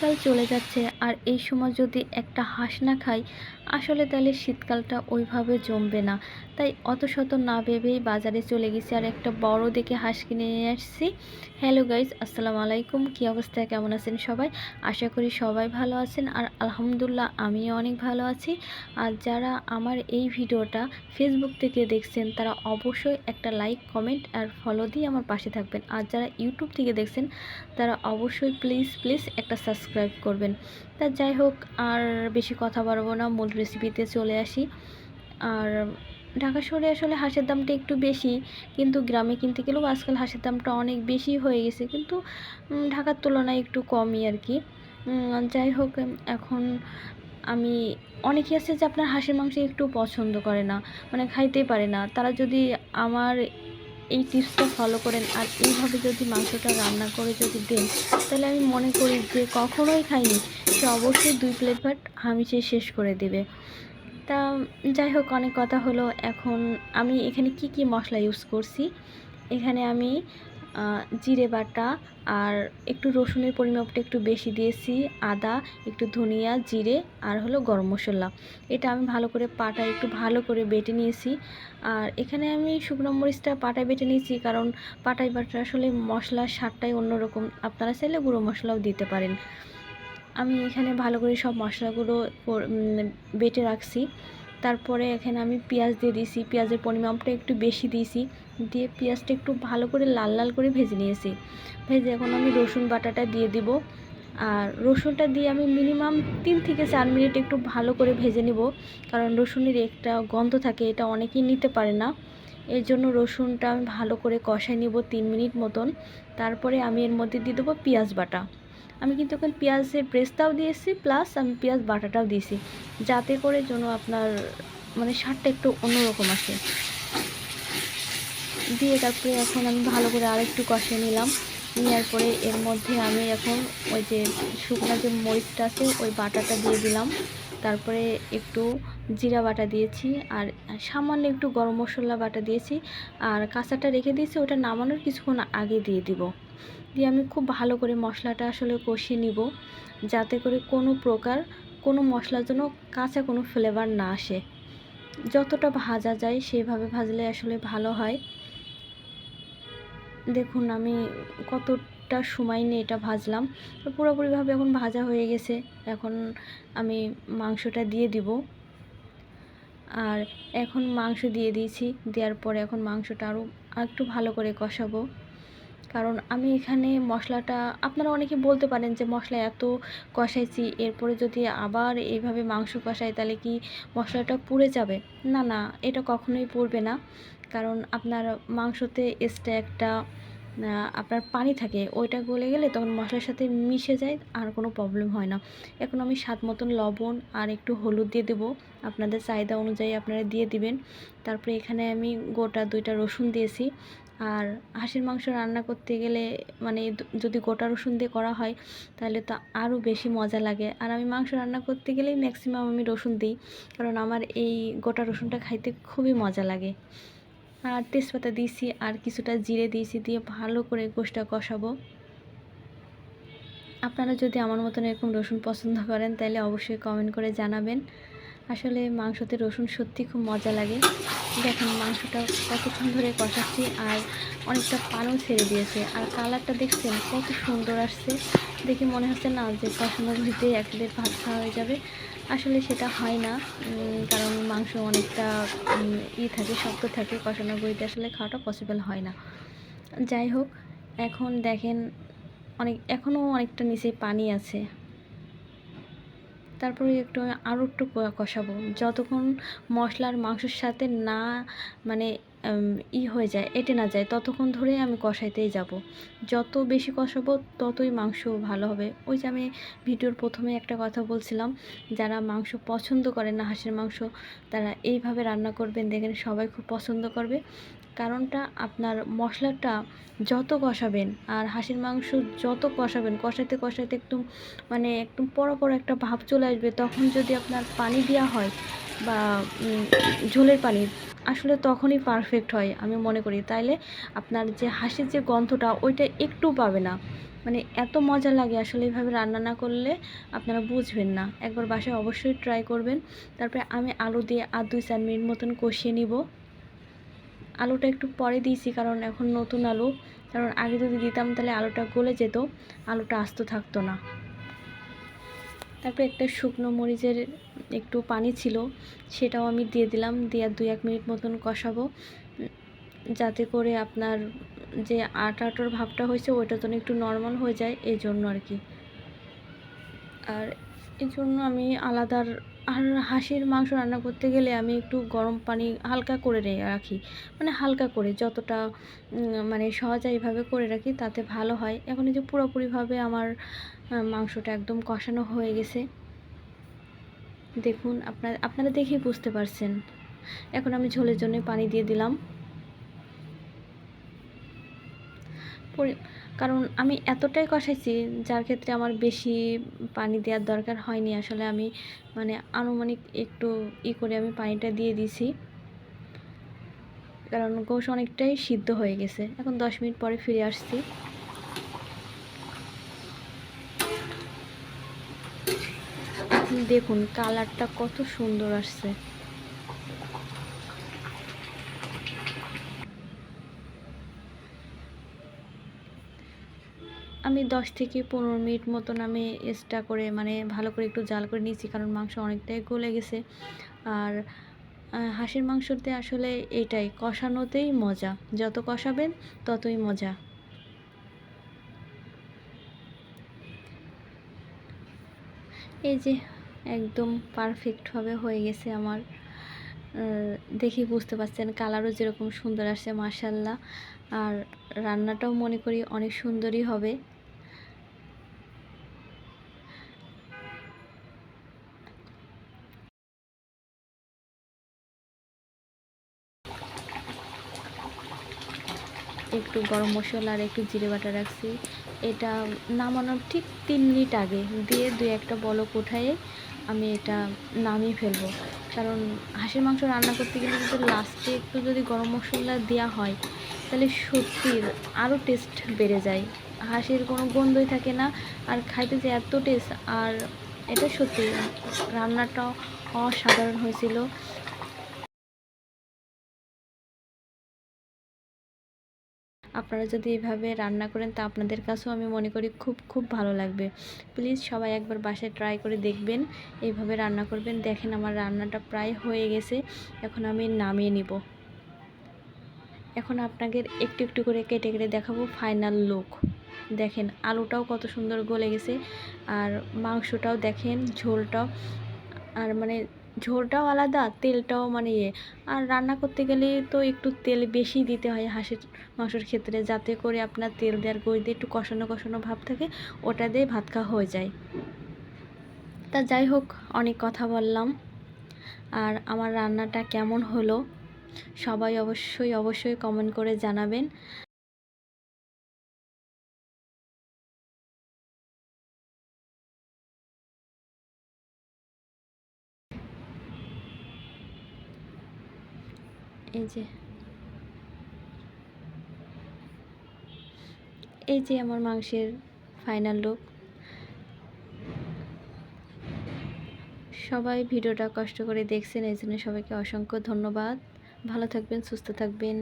শীতকাল চলে যাচ্ছে। আর এই সময় যদি একটা হাঁস না খাই আসলে তাহলে শীতকালটা ওইভাবে জমবে না। তাই অত শত না ভেবেই বাজারে চলে গেছি আর একটা বড় দেখে হাঁস কিনে নিয়ে আসছি। হ্যালো গাইজ আসসালামু আলাইকুম। কী অবস্থায় কেমন আছেন সবাই? আশা করি সবাই ভালো আছেন আর আলহামদুলিল্লাহ আমিও অনেক ভালো আছি। আর যারা আমার এই ভিডিওটা ফেসবুক থেকে দেখছেন, তারা অবশ্যই একটা লাইক কমেন্ট আর ফলো দিয়ে আমার পাশে থাকবেন। আর যারা ইউটিউব থেকে দেখছেন, তারা অবশ্যই প্লিজ প্লিজ একটা সাবস্ক্রাইব করবেন। তা যাই হোক, আর বেশি কথা বাড়বো না। মূল রেসিপিতে চলে আসি। আর ঢাকা শহরে আসলে হাঁসের দামটা একটু বেশি, কিন্তু গ্রামে কিনতে গেলেও আজকাল হাঁসের দামটা অনেক বেশি হয়ে গেছে। কিন্তু ঢাকার তুলনায় একটু কমই আর কি। যাই হোক, এখন আমি, অনেকেই আছে যে আপনার হাঁসের মাংস একটু পছন্দ করে না মানে খাইতেই পারে না। তারা যদি আমার এই টিপসটা ফলো করেন। আর এইভাবে যদি মাংসটা রান্না করে যদি দেন, তাহলে আমি মনে করি যে কখনোই খাইনি, সে অবশ্যই দুই প্লেট ভাত হামিষে শেষ করে দেবে। তা যাই হোক, অনেক কথা হলো। এখন আমি এখানে কি কি মশলা ইউজ করছি? এখানে আমি জিরে বাটা আর একটু রসুনের পরিমাপটা একটু বেশি দিয়েছি, আদা, একটু ধনিয়া, জিরে আর হলো গরম মশলা। এটা আমি ভালো করে পাটায় একটু ভালো করে বেটে নিয়েছি। আর এখানে আমি শুকনো মরিচটা পাটায় বেটে নিয়েছি কারণ পাটায় বাটা আসলে মশলার স্বাদটাই অন্যরকম। আপনারা চাইলে গুঁড়ো মশলাও দিতে পারেন। আমি এখানে ভালো করে সব মশলাগুলো বেটে রাখছি। তারপরে এখানে আমি পেঁয়াজ দিয়ে দিয়েছি। পেঁয়াজের পরিমাপটা একটু বেশি দিয়েছি। দিয়ে পেঁয়াজটা একটু ভালো করে লাল লাল করে ভেজে নিয়েছি। ভেজে এখন আমি রসুন বাটাটা দিয়ে দিব। আর রসুনটা দিয়ে আমি মিনিমাম তিন থেকে চার মিনিট একটু ভালো করে ভেজে নিব। কারণ রসুনের একটা গন্ধ থাকে, এটা অনেকেই নিতে পারে না। এর জন্য রসুনটা আমি ভালো করে কষাই নিব তিন মিনিট মতন। তারপরে আমি এর মধ্যে দিয়ে দেবো পেঁয়াজ বাটা। আমি কিন্তু এখন পেঁয়াজের ব্রেস্তাও দিয়েছি প্লাস আমি পেঁয়াজ বাটাটাও দিয়েছি। যাতে করে যেন আপনার মানে স্বাদটা একটু অন্যরকম আসে। দিয়ে তারপরে এখন আমি ভালো করে আরেকটু কষিয়ে নিলাম। নেওয়ার পরে এর মধ্যে আমি এখন ওই যে শুকনো যে মরিচটা আছে, ওই বাটাটা দিয়ে দিলাম। তারপরে একটু জিরা বাটা দিয়েছি আর সামান্য একটু গরম মশলা বাটা দিয়েছি। আর কাঁচাটা রেখে দিয়েছি, ওটা নামানোর কিছুক্ষণ আগে দিয়ে দিব। দিয়ে আমি খুব ভালো করে মশলাটা আসলে কষিয়ে নিব। যাতে করে কোনো প্রকার কোনো মশলার জন্য কাঁচা কোনো ফ্লেভার না আসে। যতটা ভাজা যায় সেভাবে ভাজলে আসলে ভালো হয়। দেখুন, আমি কতটা সময় নিয়ে এটা ভাজলাম। পুরোপুরিভাবে এখন ভাজা হয়ে গেছে। এখন আমি মাংসটা দিয়ে দিব। আর এখন মাংস দিয়ে দিয়েছি। দেওয়ার পরে এখন মাংসটা আরও একটু ভালো করে কষাবো। কারণ আমি এখানে মশলাটা, আপনারা অনেকে বলতে পারেন যে মশলা এত কষাইছি, এরপরে যদি আবার এইভাবে মাংস কষাই তাহলে কি মশলাটা পুড়ে যাবে? না না, এটা কখনোই পুড়বে না। কারণ আপনার মাংসতে এক্সট্রা একটা আপনার পানি থাকে, ওইটা গলে গেলে তখন মশলার সাথে মিশে যায়, আর কোনো প্রবলেম হয় না। এখন আমি স্বাদ মতন লবণ আর একটু হলুদ দিয়ে দেবো। আপনাদের চাহিদা অনুযায়ী আপনারা দিয়ে দিবেন। তারপরে এখানে আমি গোটা দুইটা রসুন দিয়েছি। আর হাঁসের মাংস রান্না করতে গেলে মানে যদি গোটা রসুন দিয়ে করা হয়, তাহলে তো আরও বেশি মজা লাগে। আর আমি মাংস রান্না করতে গেলেই ম্যাক্সিমাম আমি রসুন দিই, কারণ আমার এই গোটা রসুনটা খাইতে খুবই মজা লাগে। আর তেজপাতা দিয়েছি, আর কিছুটা জিরে দিয়েছি, দিয়ে ভালো করে গোষ্ঠটা কষাবো। আপনারা যদি আমার মতন এরকম রসুন পছন্দ করেন, তাহলে অবশ্যই কমেন্ট করে জানাবেন। আসলে মাংসতে রসুন সত্যি খুব মজা লাগে। দেখেন মাংসটা কতক্ষণ ধরে কষাচ্ছি আর অনেকটা পানও ছেড়ে দিয়েছে। আর কালারটা দেখছেন কত সুন্দর আসছে। দেখে মনে হচ্ছে না যে কষানোর ভিতরে এক প্লেট ভাত খাওয়া হয়ে যাবে। আসলে সেটা হয় না কারণ মাংস অনেকটা ই থাকে, শক্ত থাকে। কষানোর গড়িতে আসলে খাওয়াটা পসিবল হয় না। যাই হোক, এখন দেখেন অনেক, এখনও অনেকটা নিচে পানি আছে। তারপরে একটু আরও একটু কষাবো। যতক্ষণ মশলার মাংসর সাথে না মানে ই হয়ে যায়, এটে না যায়, ততক্ষণ ধরে আমি কষাইতেই যাব। যত বেশি কষাবো, ততই মাংস ভালো হবে। ওই যে আমি ভিডিওর প্রথমে একটা কথা বলছিলাম, যারা মাংস পছন্দ করে না, হাঁসের মাংস, তারা এইভাবে রান্না করবেন, দেখেন সবাই খুব পছন্দ করবে। কারণটা আপনার মশলাটা যত কষাবেন আর হাঁসের মাংস যত কষাবেন কষাতে কষাতে একদম মানে একদম পরো পরো একটা ভাব চলে আসবে। তখন যদি আপনার পানি দেওয়া হয় বা ঝোলের পানি আসলে তখনই পারফেক্ট হয়, আমি মনে করি। তাইলে আপনার যে হাসির যে গন্ধটা, ওইটা একটু পাবে না। মানে এত মজা লাগে আসলে এইভাবে রান্না না করলে আপনারা বুঝবেন না। একবার বাসায় অবশ্যই ট্রাই করবেন। তারপরে আমি আলু দিয়ে আর দুই চার মিনিট মতন কষিয়ে নিব। আলুটা একটু পরে দিয়েছি, কারণ এখন নতুন আলু। কারণ আগে যদি দিতাম তাহলে আলুটা গলে যেত। আলুটা আস্ত থাকতো না। তারপরে একটা শুকনো মরিচের একটু পানি ছিল, সেটাও আমি দিয়ে দিলাম, দিয়ে দুই এক মিনিট মতন কষাবো। যাতে করে আপনার যে আটা আটার ভাবটা হয়েছে, ওইটা যেন একটু নর্মাল হয়ে যায়, এই জন্য আর কি। আর এই জন্য আমি আলাদার আর হাঁসের মাংস রান্না করতে গেলে আমি একটু গরম পানি হালকা করে রাখি। মানে হালকা করে, যতটা মানে সহজে এইভাবে করে রাখি, তাতে ভালো হয়। এখন এই যে পুরোপুরিভাবে আমার মাংসটা একদম কষানো হয়ে গেছে। দেখুন, আপনার, আপনারা দেখেই বুঝতে পারছেন। এখন আমি ঝোলের জন্য পানি দিয়ে দিলাম। কারণ আমি এতটাই কষাইছি, যার ক্ষেত্রে আমার বেশি পানি দেওয়ার দরকার হয়নি। আসলে আমি মানে আনুমানিক একটু ই করে আমি পানিটা দিয়ে দিছি কারণ গোশ অনেকটাই সিদ্ধ হয়ে গেছে। এখন দশ মিনিট পরে ফিরে আসছি। দেখুন, কালারটা কত সুন্দর আসছে। আমি দশ থেকে পনেরো মিনিট মতন আমি এক্সট্রা করে মানে ভালো করে একটু জাল করে নিয়েছি, কারণ মাংস অনেকটাই গলে গেছে। আর হাঁসের মাংসতে আসলে এটাই, কষানোতেই মজা। যত কষাবেন, ততই মজা। এই যে একদম পারফেক্টভাবে হয়ে গেছে আমার। দেখেই বুঝতে পারছেন কালারও যেরকম সুন্দর আসছে মাসাল্লাহ আর রান্নাটাও মনে করি অনেক সুন্দরই হবে। একটু গরম মশলা আর একটু জিরে বাটা রাখছি। এটা নামানোর ঠিক তিন মিনিট আগে দিয়ে দুই একটা বলক উঠায়ে আমি এটা নামিয়ে ফেলব। কারণ হাঁসের মাংস রান্না করতে গেলে কিন্তু লাস্টে একটু যদি গরম মশলা দেওয়া হয়, তাহলে সত্যি আরও টেস্ট বেড়ে যায়। হাঁসের কোনো গন্ধই থাকে না। আর খাইতে যে এত টেস্ট আর এটা সত্যি রান্নাটা অসাধারণ হয়েছিল। আপনারা যদি এভাবে রান্না করেন, তা আপনাদের কাছেও আমি মনে করি খুব খুব ভালো লাগবে। প্লিজ সবাই একবার বাসায় ট্রাই করে দেখবেন এইভাবে রান্না করবেন। দেখেন আমার রান্নাটা প্রায় হয়ে গেছে, এখন আমি নামিয়ে নিব। এখন আপনাদের একটু একটু করে কেটে কেটে দেখাবো ফাইনাল লুক দেখেন আলুটাও কত সুন্দর গলে গেছে, আর মাংসটাও দেখেন ঝোলটাও আর মানে ঝোলটাও আলাদা, তেলটাও মানে ইয়ে। আর রান্না করতে গেলে তো একটু তেল বেশি দিতে হয় হাঁসের, মাংসের ক্ষেত্রে, যাতে করে আপনার তেল দেওয়ার গই দিয়ে একটু কষানো কষানো ভাব থাকে, ওটা দিয়ে ভাত খাওয়া হয়ে যায়। তা যাই হোক, অনেক কথা বললাম। আর আমার রান্নাটা কেমন হলো, সবাই অবশ্যই অবশ্যই কমেন্ট করে জানাবেন। এই যে। এই যে আমার মাংসের ফাইনাল লুক সবাই ভিডিওটা কষ্ট করে দেখছেন এই জন্য সবাইকে অসংখ্য ধন্যবাদ। ভালো থাকবেন, সুস্থ থাকবেন।